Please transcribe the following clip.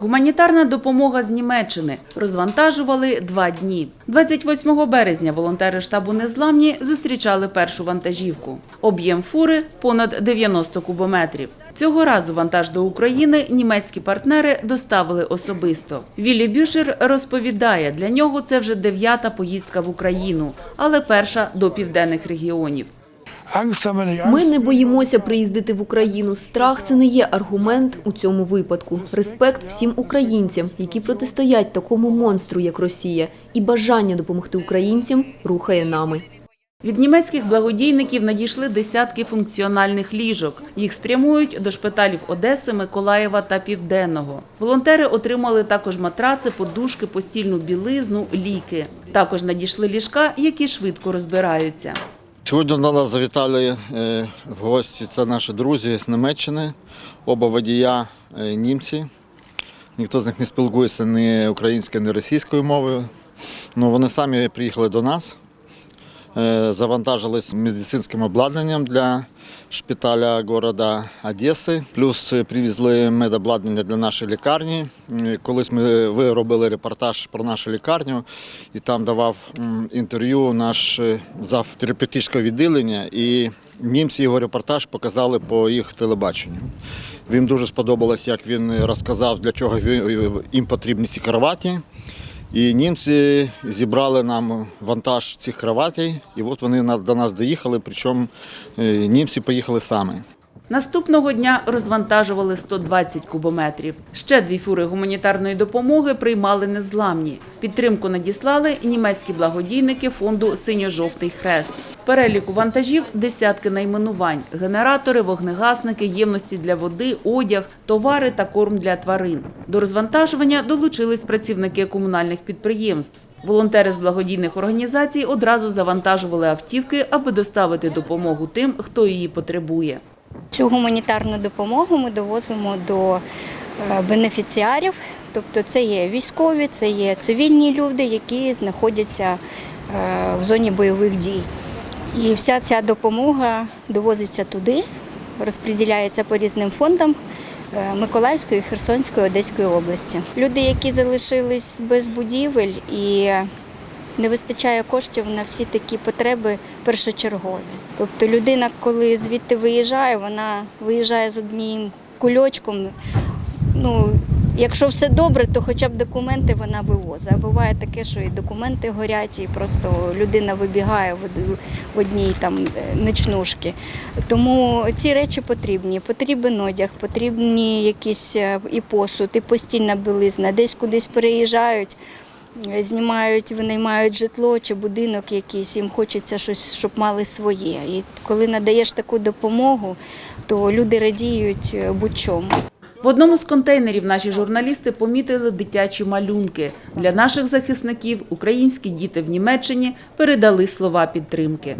Гуманітарна допомога з Німеччини розвантажували два дні. 28 березня волонтери штабу Незламні зустрічали першу вантажівку. Об'єм фури понад 90 кубометрів. Цього разу вантаж до України німецькі партнери доставили особисто. Віллі Бюшер розповідає, для нього це вже дев'ята поїздка в Україну, але перша до південних регіонів. Ми не боїмося приїздити в Україну. Страх це не є аргумент у цьому випадку. Респект всім українцям, які протистоять такому монстру, як Росія, і бажання допомогти українцям рухає нами. Від німецьких благодійників надійшли десятки функціональних ліжок. Їх спрямують до шпиталів Одеси, Миколаєва та Південного. Волонтери отримали також матраци, подушки, постільну білизну, ліки. Також надійшли ліжка, які швидко розбираються. Сьогодні до нас завітали е, в гості. Це наші друзі з Німеччини, оба водія е, німці. Ніхто з них не спілкується ні українською, ні російською мовою. Ну, вони самі приїхали до нас, е, завантажились медицинським обладнанням для шпиталя міста Одеси. Плюс привезли медобладнання для нашої лікарні. Колись ми ви робили репортаж про нашу лікарню, і там давав інтерв'ю наш е, зав терапевтичного відділення. І німці його репортаж показали по їх телебаченню. Їм дуже сподобалось, як він розказав, для чого він- їм потрібні ці кроваті. І німці зібрали нам вантаж цих кроватей, і от вони до нас доїхали, причому е, німці поїхали самі. Наступного дня розвантажували 120 кубометрів. Ще дві фури гуманітарної допомоги приймали незламні. Підтримку надіслали німецькі благодійники фонду Синьо-жовтий хрест. В переліку вантажів десятки найменувань: генератори, вогнегасники, ємності для води, одяг, товари та корм для тварин. До розвантажування долучились працівники комунальних підприємств. Волонтери з благодійних організацій одразу завантажували автівки, аби доставити допомогу тим, хто її потребує. Цю гуманітарну допомогу ми довозимо до е, бенефіціарів, тобто це є військові, це є цивільні люди, які знаходяться е, в зоні бойових дій. І вся ця допомога довозиться туди, розподіляється по різним фондам е, Миколаївської, Херсонської, Одеської області. Люди, які залишились без будівель і не вистачає коштів на всі такі потреби першочергові. Тобто людина, коли звідти виїжджає, вона виїжджає з одним кульочком. Ну, якщо все добре, то хоча б документи вона вивозить. А буває таке, що і документи горять, і просто людина вибігає в одній там е, ночнушки. Тому ці речі потрібні. Потрібен одяг, потрібні якісь е, і посуд, і постільна білизна. Десь кудись переїжджають знімають, винаймають житло чи будинок якийсь, їм хочеться щось, щоб мали своє. І коли надаєш таку допомогу, то люди радіють е, будь-чому. В одному з контейнерів наші журналісти помітили дитячі малюнки. Для наших захисників українські діти в Німеччині передали слова підтримки.